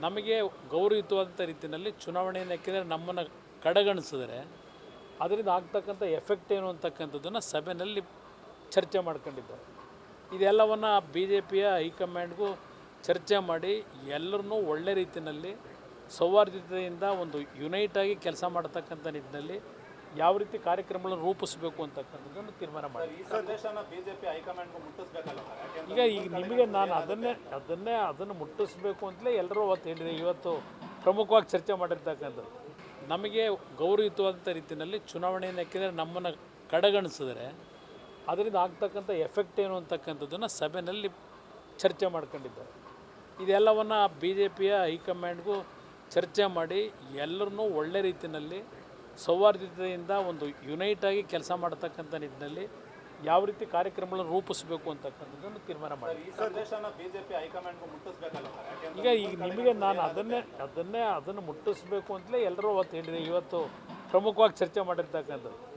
ನಮಗೆ ಗೌರವಯುತವಾದಂಥ ರೀತಿಯಲ್ಲಿ ಚುನಾವಣೆಯನ್ನು ಯಾಕೆಂದರೆ ನಮ್ಮನ್ನು ಕಡೆಗಣಿಸಿದರೆ ಅದರಿಂದ ಆಗ್ತಕ್ಕಂಥ ಎಫೆಕ್ಟ್ ಏನು ಅಂತಕ್ಕಂಥದ್ದನ್ನು ಸಭೆಯಲ್ಲಿ ಚರ್ಚೆ ಮಾಡ್ಕೊಂಡಿದ್ದಾರೆ. ಇದೆಲ್ಲವನ್ನು ಬಿ ಜೆ ಪಿಯ ಹೈಕಮಾಂಡ್ಗೂ ಚರ್ಚೆ ಮಾಡಿ ಎಲ್ಲರನ್ನೂ ಒಳ್ಳೆ ರೀತಿಯಲ್ಲಿ ಸೌಹಾರ್ದತೆಯಿಂದ ಒಂದು ಯುನೈಟಾಗಿ ಕೆಲಸ ಮಾಡ್ತಕ್ಕಂಥ ನಿಟ್ಟಿನಲ್ಲಿ ಯಾವ ರೀತಿ ಕಾರ್ಯಕ್ರಮಗಳನ್ನು ರೂಪಿಸಬೇಕು ಅಂತಕ್ಕಂಥದ್ದನ್ನು ತೀರ್ಮಾನ ಮಾಡಿ ಈಗ ಈಗ ನಿಮಗೆ ನಾನು ಅದನ್ನೇ ಅದನ್ನೇ, ಅದನ್ನು ಮುಟ್ಟಿಸ್ಬೇಕು ಅಂತಲೇ ಎಲ್ಲರೂ ಅವತ್ತು ಹೇಳಿದೆ ಇವತ್ತು ಪ್ರಮುಖವಾಗಿ ಚರ್ಚೆ ಮಾಡಿರ್ತಕ್ಕಂಥದ್ದು. ನಮಗೆ ಗೌರವಯುತವಾದಂಥ ರೀತಿಯಲ್ಲಿ ಚುನಾವಣೆಯನ್ನು ಹಾಕಿದರೆ ನಮ್ಮನ್ನು ಕಡೆಗಣಿಸಿದ್ರೆ, ಅದರಿಂದ ಆಗ್ತಕ್ಕಂಥ ಎಫೆಕ್ಟ್ ಏನು ಅಂತಕ್ಕಂಥದ್ದನ್ನು ಸಭೆಯಲ್ಲಿ ಚರ್ಚೆ ಮಾಡ್ಕೊಂಡಿದ್ದಾರೆ. ಇದೆಲ್ಲವನ್ನು ಬಿ ಜೆ ಪಿಯ ಹೈಕಮಾಂಡ್ಗೂ ಚರ್ಚೆ ಮಾಡಿ ಎಲ್ಲರನ್ನೂ ಒಳ್ಳೆ ರೀತಿಯಲ್ಲಿ ಸೌಹಾರ್ದತೆಯಿಂದ ಒಂದು ಯುನೈಟಾಗಿ ಕೆಲಸ ಮಾಡ್ತಕ್ಕಂಥ ನಿಟ್ಟಿನಲ್ಲಿ ಯಾವ ರೀತಿ ಕಾರ್ಯಕ್ರಮಗಳನ್ನು ರೂಪಿಸಬೇಕು ಅಂತಕ್ಕಂಥದ್ದನ್ನು ತೀರ್ಮಾನ ಮಾಡಿ. ಈಗ ಈಗ ನಿಮಗೆ ನಾನು ಅದನ್ನೇ ಅದನ್ನೇ ಅದನ್ನು ಮುಟ್ಟಿಸ್ಬೇಕು ಅಂತಲೇ ಎಲ್ಲರೂ ಅವತ್ತು ಹೇಳಿದೆ. ಇವತ್ತು ಪ್ರಮುಖವಾಗಿ ಚರ್ಚೆ ಮಾಡಿರ್ತಕ್ಕಂಥದ್ದು.